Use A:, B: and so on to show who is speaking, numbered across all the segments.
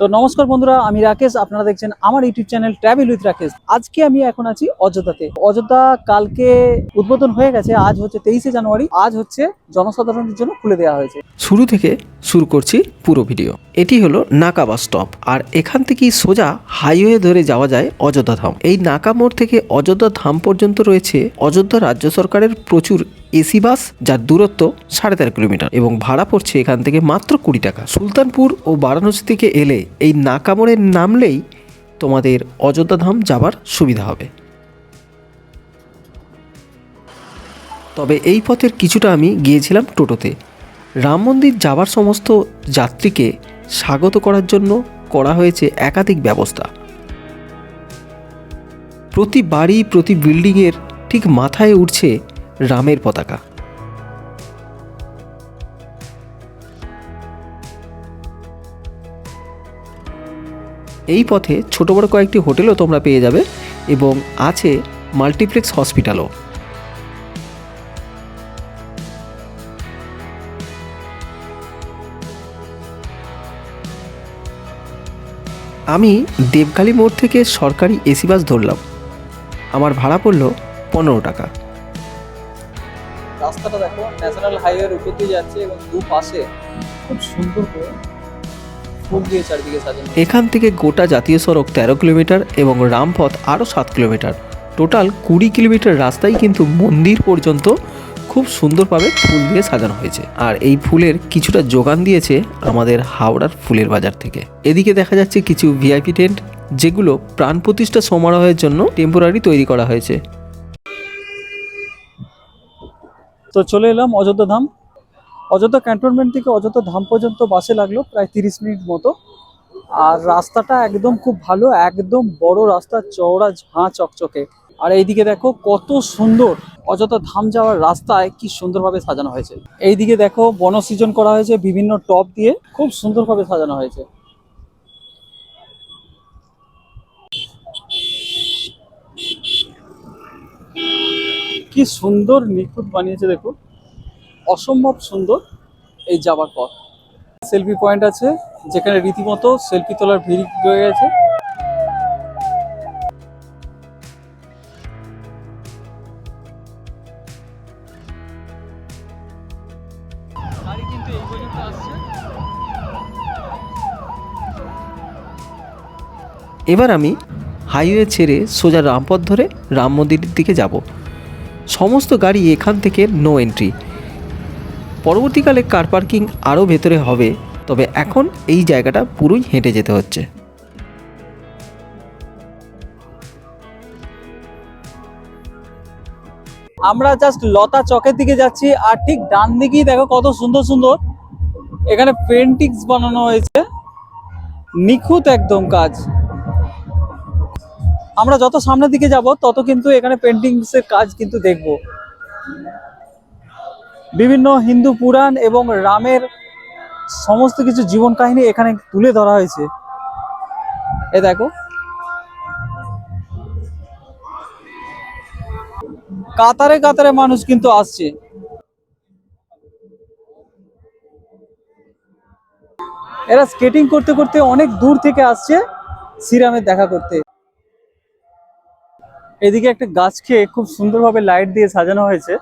A: তো নমস্কার বন্ধুরা, আমি রাকেশ। আপনারা দেখছেন আমার YouTube channel travel with Rakesh. আজকে আমি এখন আছি অযোধ্যাতে। অযোধ্যা কালকে উদ্বোধন হয়ে গেছে। আজ হচ্ছে তেইশে জানুয়ারি। আজ হচ্ছে জনসাধারণের জন্য খুলে দেওয়া হয়েছে।
B: শুরু থেকে শুরু করছি পুরো ভিডিও। এটি হলো নাকা বাস স্টপ। আর এখান থেকেই সোজা হাইওয়ে ধরে যাওয়া যায় অযোধ্যা ধাম। এই নাকা মোড় থেকে অযোধ্যা ধাম পর্যন্ত রয়েছে অযোধ্যা রাজ্য সরকারের প্রচুর এসি বাস যার দূরত্ব সাড়ে তেরো কিলোমিটার। এবং ভাড়া পড়ছে এখান থেকে মাত্র কুড়ি টাকা। সুলতানপুর ও বারাণসী থেকে এলে এই নাকা মোড়ে নামলেই তোমাদের অযোধ্যা ধাম যাবার সুবিধা হবে। তবে এই পথের কিছুটা আমি গিয়েছিলাম টোটোতে। রাম মন্দির যাবার সমস্ত যাত্রীকে স্বাগত করার জন্য করা হয়েছে একাধিক ব্যবস্থা। প্রতি বাড়ি, প্রতি বিল্ডিংয়ের ঠিক মাথায় উঠছে রামের পতাকা। এই পথে ছোট বড় কয়েকটি হোটেলও তোমরা পেয়ে যাবে এবং আছে মাল্টিপ্লেক্স হসপিটালও। আমি দেবকালী মোড় থেকে সরকারি এসি বাস ধরলাম। আমার ভাড়া পড়ল পনেরো টাকা।
A: রাস্তাটা দেখো ন্যাশনাল হাইওয়ের উপর দিয়ে যাচ্ছে এবং দু পাশে খুব সুন্দর করে
B: এখান থেকে গোটা জাতীয় সড়ক তেরো কিলোমিটার এবং রামপথ আরও সাত কিলোমিটার। টোটাল কুড়ি কিলোমিটার রাস্তাই কিন্তু মন্দির পর্যন্ত খুব সুন্দরভাবে ফুল দিয়ে সাজানো হয়েছে। আর এই ফুলের কিছুটা যোগান দিয়েছে আমাদের হাওড়ার ফুলের বাজার থেকে। এদিকে দেখা যাচ্ছে কিছু ভিআইপি টেন্ট, যেগুলো প্রাণ প্রতিষ্ঠা সমারোহের জন্য টেম্পোরারি তৈরি করা হয়েছে।
A: তো চলে এলাম অযোধ্যা ধাম। অযোধ্যা ক্যান্টনমেন্ট থেকে অযোধ্যা ধাম পর্যন্ত বাসে লাগল প্রায় তিরিশ মিনিট মতো। আর রাস্তাটা একদম খুব ভালো, একদম বড় রাস্তা, চওড়া ঝাঁ চকচকে। আর এইদিকে দেখো কত সুন্দর অযোধ্যা ধাম যাওয়ার রাস্তায় কি সুন্দরভাবে সাজানো হয়েছে। এইদিকে দেখো বনসৃজন করা হয়েছে বিভিন্ন টপ দিয়ে, খুব সুন্দরভাবে সাজানো হয়েছে। কি সুন্দর নিখুঁত বানিয়েছে দেখো। অসম্ভব সুন্দর এই যাবার পথ। সেলফি পয়েন্ট আছে যেখানে রীতিমতো সেলফি তোলার ভিড় রয়ে গেছে। গাড়ি কিন্তু এই পর্যন্ত আসছে।
B: এবার আমি হাইওয়ে ছেড়ে সোজা রামপথ ধরে রাম মন্দিরের দিকে যাব। সমস্ত গাড়ি এখান থেকে নো এন্ট্রি পরবর্তীকালে কার পার্কিং আরও ভেতরে হবে, তবে এখন এই জায়গাটা পুরোই হেঁটে যেতে হচ্ছে।
A: আমরা জাস্ট লতা চকের দিকে যাচ্ছি, আর ঠিক ডান দিকেই দেখো কত সুন্দর সুন্দর এখানে পেন্টিংস বানানো হয়েছে। নিখুঁত একদম কাজ। আমরা যত সামনের দিকে যাব, তত কিন্তু এখানে পেন্টিংস এর কাজ কিন্তু দেখব। বিভিন্ন হিন্দু পুরাণ এবং রামের সমস্ত কিছু জীবন কাহিনী এখানে তুলে ধরা হয়েছে। এ দেখো। কাতারে কাতারে মানুষ কিন্তু আসছে। এরা স্কেটিং করতে করতে অনেক দূর থেকে আসছে শ্রীরামের দেখা করতে। এদিকে একটা গাছকে খুব সুন্দরভাবে লাইট দিয়ে সাজানো হয়েছে।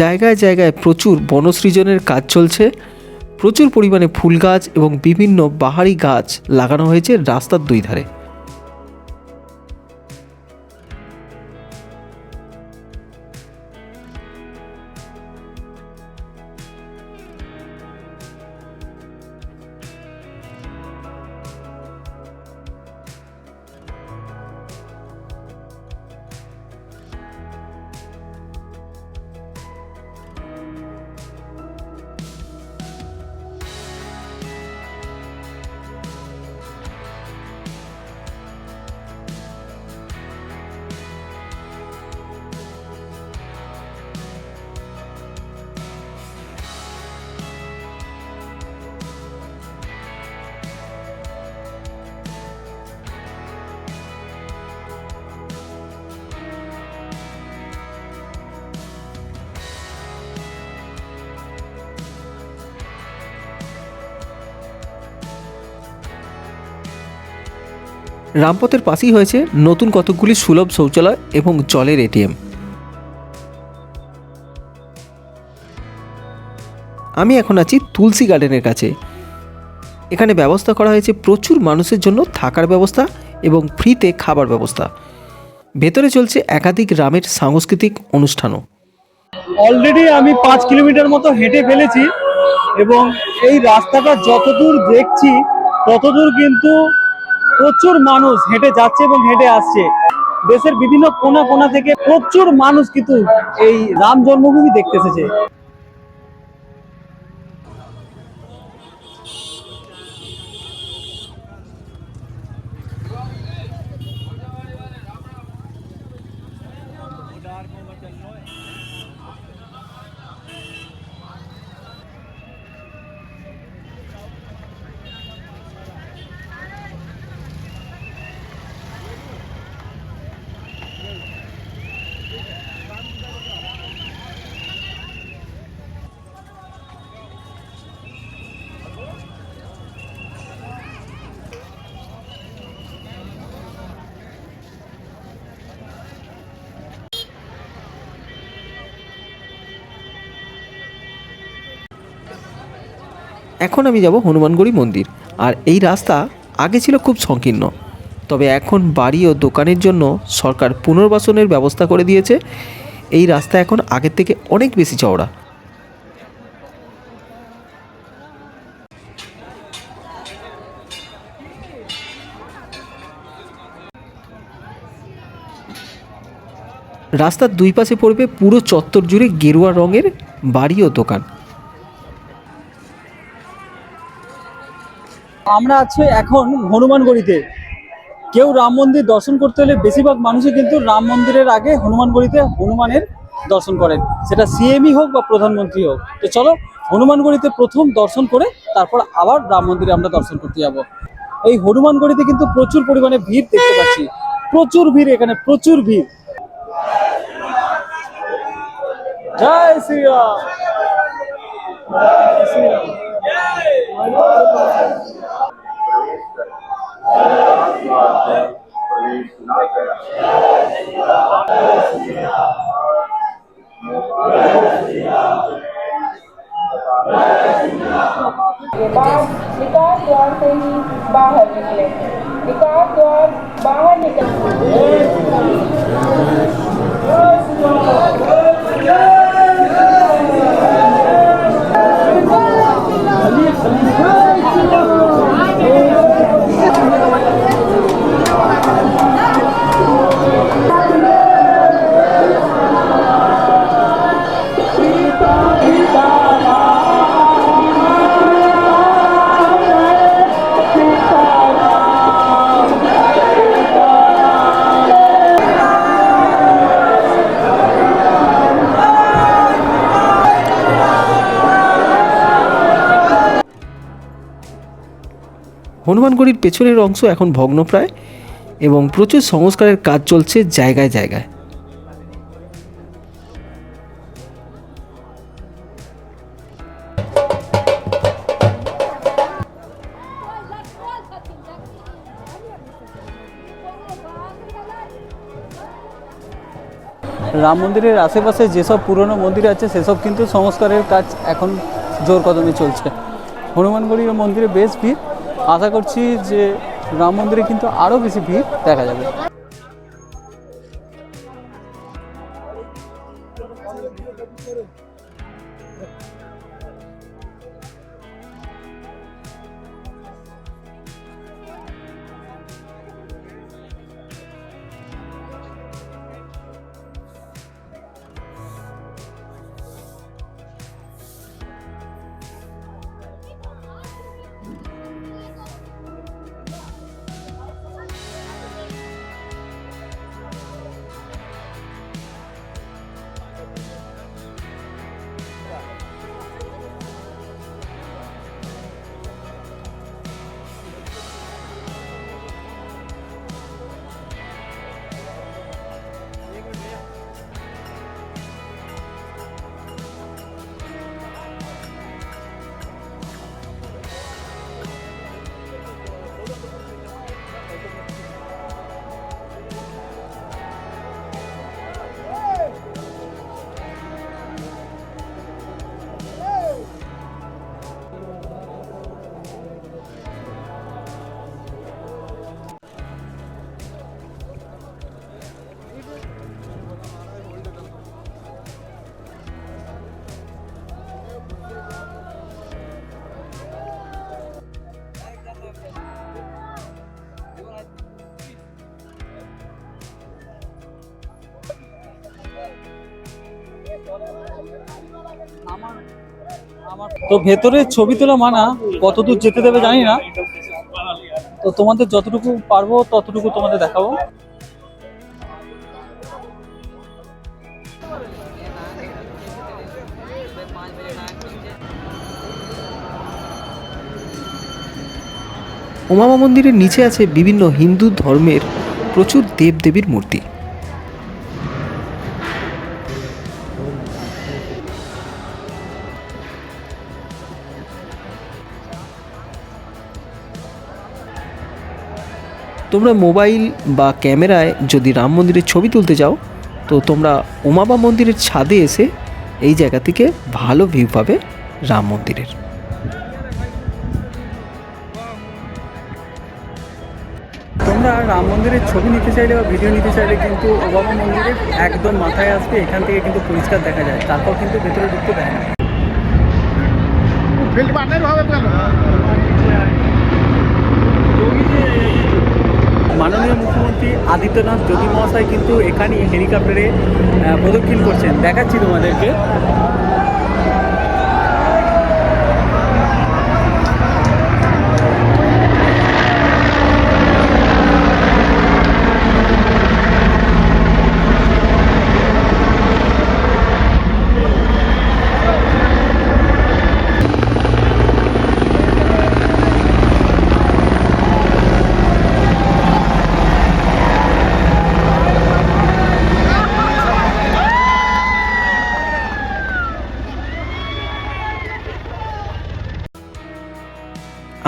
B: জায়গায় জায়গায় প্রচুর বনসৃজনের কাজ চলছে। প্রচুর পরিমাণে ফুল গাছ এবং বিভিন্ন বাহারি গাছ লাগানো হয়েছে রাস্তার দুই ধারে। রামপথের পাশেই হয়েছে নতুন কতকগুলি সুলভ শৌচালয় এবং জলের এটিএম। আমি এখন আছি তুলসী গার্ডেনের কাছে। এখানে ব্যবস্থা করা হয়েছে প্রচুর মানুষের জন্য থাকার ব্যবস্থা এবং ফ্রিতে খাবার ব্যবস্থা। ভেতরে চলছে একাধিক গ্রামের সাংস্কৃতিক অনুষ্ঠানও।
A: অলরেডি আমি পাঁচ কিলোমিটার মতো হেঁটে ফেলেছি এবং এই রাস্তাটা যতদূর দেখছি, ততদূর কিন্তু প্রচুর মানুষ হেঁটে যাচ্ছে এবং হেঁটে আসছে। দেশের বিভিন্ন কোনা কোনা থেকে প্রচুর মানুষ কিন্তু এই রাম জন্মভূমি দেখতে এসেছে।
B: এখন আমি যাব হনুমানগড়ি মন্দির। আর এই রাস্তা আগে ছিল খুব সংকীর্ণ। তবে এখন বাড়ি ও দোকানের জন্য সরকার পুনর্বাসনের ব্যবস্থা করে দিয়েছে। এই রাস্তা এখন আগের থেকে অনেক বেশি চওড়া। রাস্তার দুই পাশে পড়বে পুরো চত্বর জুড়ে গেরুয়া রঙের বাড়ি ও দোকান।
A: আমরা আছি এখন হনুমানগড়িতে। কেউ রাম মন্দির দর্শন করতে হলে বেশিরভাগ মানুষই কিন্তু রাম মন্দিরের আগে হনুমানগড়িতে হনুমানের দর্শন করেন। সেটা সিএমই হোক বা প্রধানমন্ত্রী হোক। তো চলো, হনুমানগড়িতে প্রথম দর্শন করে তারপর আবার রাম মন্দিরে আমরা দর্শন করতে যাব। এই হনুমানগড়িতে কিন্তু প্রচুর পরিমাণে ভিড় দেখতে পাচ্ছি। প্রচুর ভিড় এখানে, প্রচুর ভিড়। জয় শ্রীরাম। জয় শ্রীরাম।
C: के बाद निकास द्वार से ही बाहर निकले निकास द्वार बाहर निकल
B: হনুমানগড়ির পেছনের অংশ এখন ভগ্নপ্রায় এবং প্রচুর সংস্কারের কাজ চলছে জায়গায় জায়গায়।
A: রাম মন্দিরের আশেপাশে যেসব পুরনো মন্দির আছে, সেসব কিন্তু সংস্কারের কাজ এখন জোর কদমে চলছে। হনুমানগড়ির মন্দিরে বেশ ভিড়। আশা করছি যে রাম মন্দিরে কিন্তু আরও বেশি ভিড় দেখা যাবে। তো ভেতরে ছবি তোলা মানা, কতদূর যেতে দেবে জানি না। তো তোমাদের যতটুকু পারব, ততটুকু তোমাদের দেখাবো।
B: উমামা মন্দিরের নিচে আছে বিভিন্ন হিন্দু ধর্মের প্রচুর দেবদেবীর মূর্তি। তোমরা মোবাইল বা ক্যামেরায় যদি রাম মন্দিরের ছবি তুলতে চাও তো তোমরা উমাবা মন্দিরের ছাদে এসে এই জায়গা থেকে ভালো ভিউ পাবে রাম মন্দিরের।
A: তোমরা রাম মন্দিরের ছবি নিতে চাইলে বা ভিডিও নিতে চাইলে কিন্তু ওবামা মন্দিরের একদম মাথায় আসবে এখান থেকে কিন্তু পরিষ্কার দেখা যায় তারপর কিন্তু ভেতরে ঢুকতে দেয় না। মাননীয় মুখ্যমন্ত্রী আদিত্যনাথ যোগী মহাশয় কিন্তু এখানে হেলিকপ্টারে প্রদক্ষিণ করছেন। দেখাচ্ছি তোমাদেরকে।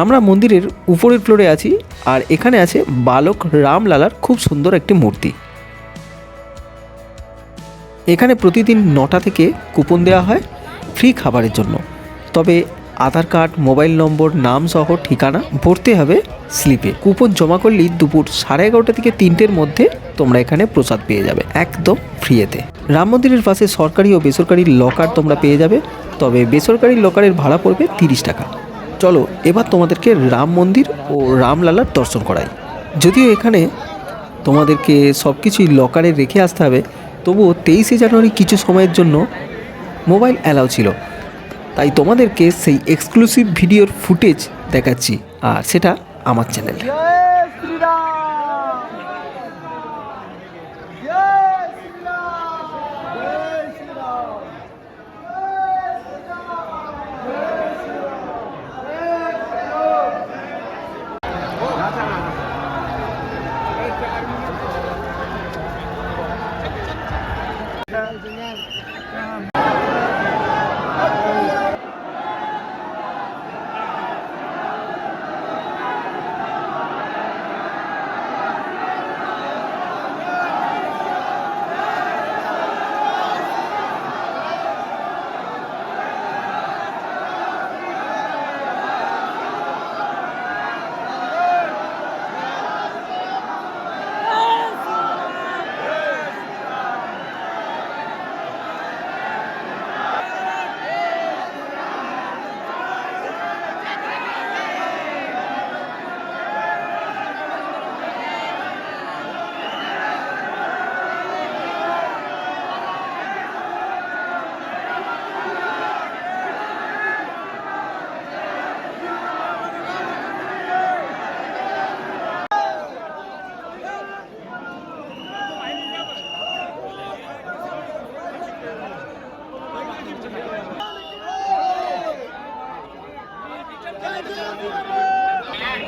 B: আমরা মন্দিরের উপরের ফ্লোরে আছি আর এখানে আছে বালক রামলালার খুব সুন্দর একটি মূর্তি। এখানে প্রতিদিন নটা থেকে কুপন দেওয়া হয় ফ্রি খাবারের জন্য। তবে আধার কার্ড, মোবাইল নম্বর, নাম সহ ঠিকানা ভরতে হবে স্লিপে কুপন জমা করলেই দুপুর সাড়ে এগারোটা থেকে তিনটের মধ্যে তোমরা এখানে প্রসাদ পেয়ে যাবে, একদম ফ্রিয়েতে রাম মন্দিরের পাশে সরকারি ও বেসরকারি লকার তোমরা পেয়ে যাবে, তবে বেসরকারি লকারের ভাড়া পড়বে তিরিশ টাকা। চলো, এবার তোমাদেরকে রাম মন্দির ও রামলালার দর্শন করাই। যদিও এখানে তোমাদেরকে সব কিছুই লকারে রেখে আসতে হবে, তবুও তেইশে জানুয়ারি কিছু সময়ের জন্য মোবাইল অ্যালাউ ছিল। তাই তোমাদেরকে সেই এক্সক্লুসিভ ভিডিওর ফুটেজ দেখাচ্ছি, আর সেটা আমার চ্যানেলে।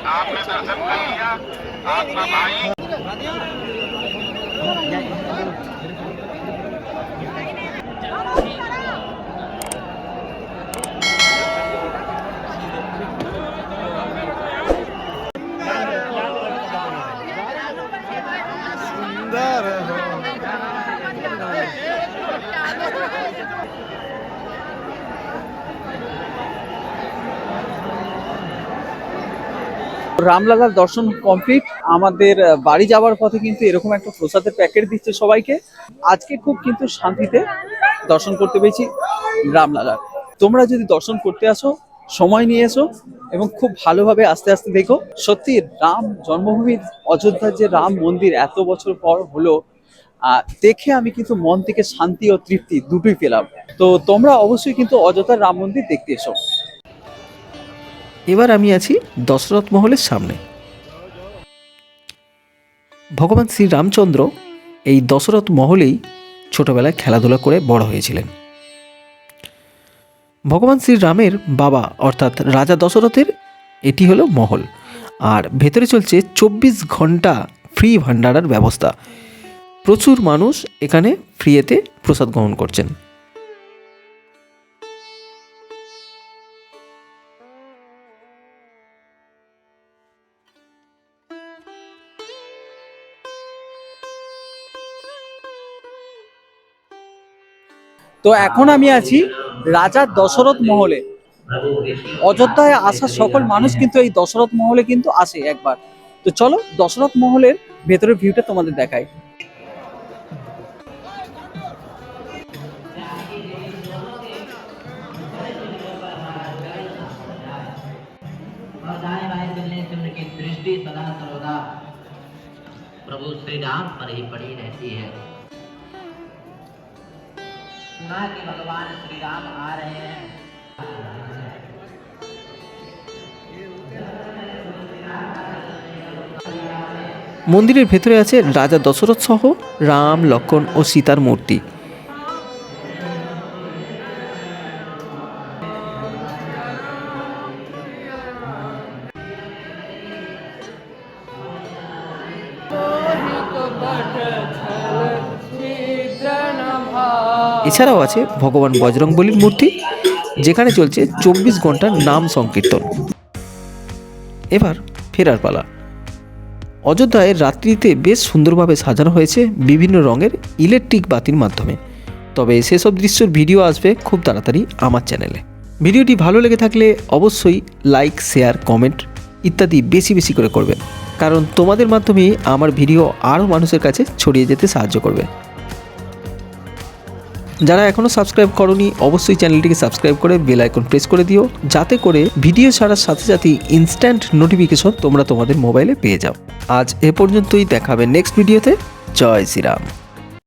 D: आपने दर्शन कर लिया। आपका भाई
A: রামলালার দর্শন কমপ্লিট আমাদের বাড়ি যাওয়ার পথে কিন্তু এরকম একটা প্রসাদের প্যাকেট দিচ্ছে সবাইকে। আজকে খুব কিন্তু শান্তিতে দর্শন করতে পেরেছি রামলালার। তোমরা যদি দর্শন করতে আসো, সময় নিয়ে এসো এবং খুব ভালোভাবে আস্তে আস্তে দেখো। সত্যি, রাম জন্মভূমির অযোধ্যার যে রাম মন্দির এত বছর পর হলো দেখে আমি কিন্তু মন থেকে শান্তি ও তৃপ্তি দুটোই পেলাম। তো তোমরা অবশ্যই কিন্তু অযোধ্যার রাম মন্দির দেখতে এসো।
B: এবার আমি আছি দশরথ মহলের সামনে। ভগবান শ্রী রামচন্দ্র এই দশরথ মহলেই ছোটবেলায় খেলাধুলা করে বড় হয়েছিলেন। ভগবান শ্রী রামের বাবা অর্থাৎ রাজা দশরথের এটি হলো মহল। আর ভেতরে চলছে চব্বিশ ঘণ্টা ফ্রি ভান্ডারার ব্যবস্থা। প্রচুর মানুষ এখানে ফ্রিয়েতে প্রসাদ গ্রহণ করছেন।
A: তো এখন আমি আছি রাজা দশরথ মহলে অযোধ্যায় আসা সকল মানুষ কিন্তু এই দশরথ মহলে কিন্তু আসে একবার তো চলো দশরথ মহলের ভেতরের ভিউটা তোমাদের দেখাই
E: और दाएं बाएं चलने से उनकी दृष्टि सदा सर्वदा प्रभु श्री राम पर ही पड़ी रहती है सुना कि भगवान श्री राम आ रहे हैं
B: মন্দিরের ভেতরে আছে রাজা দশরথ সহ রাম লক্ষণ ও সীতার মূর্তি এছাড়াও আছে ভগবান বজরংবলীর মূর্তি, যেখানে চলছে চব্বিশ ঘণ্টার নাম সংকীর্তন। এবার ফেরার পালা। অযোধ্যায় রাত্রিতে বেশ সুন্দরভাবে সাজানো হয়েছে বিভিন্ন রঙের ইলেকট্রিক বাতির মাধ্যমে। তবে সেসব দৃশ্যর ভিডিও আসবে খুব তাড়াতাড়ি আমার চ্যানেলে। ভিডিওটি ভালো লেগে থাকলে অবশ্যই লাইক, শেয়ার, কমেন্ট ইত্যাদি বেশি বেশি করে করবেন। কারণ তোমাদের মাধ্যমে আমার ভিডিও আরও মানুষের কাছে ছড়িয়ে যেতে সাহায্য করবে। যারা এখনও সাবস্ক্রাইব করনি, অবশ্যই চ্যানেলটিকে সাবস্ক্রাইব করে বেল আইকন প্রেস করে দিও, যাতে করে ভিডিও ছাড়ার সাথে সাথে ইনস্ট্যান্ট নোটিফিকেশন তোমরা তোমাদের মোবাইলে পেয়ে যাও। আজ এ পর্যন্তই, দেখাবে নেক্সট ভিডিওতে জয় শ্রীরাম।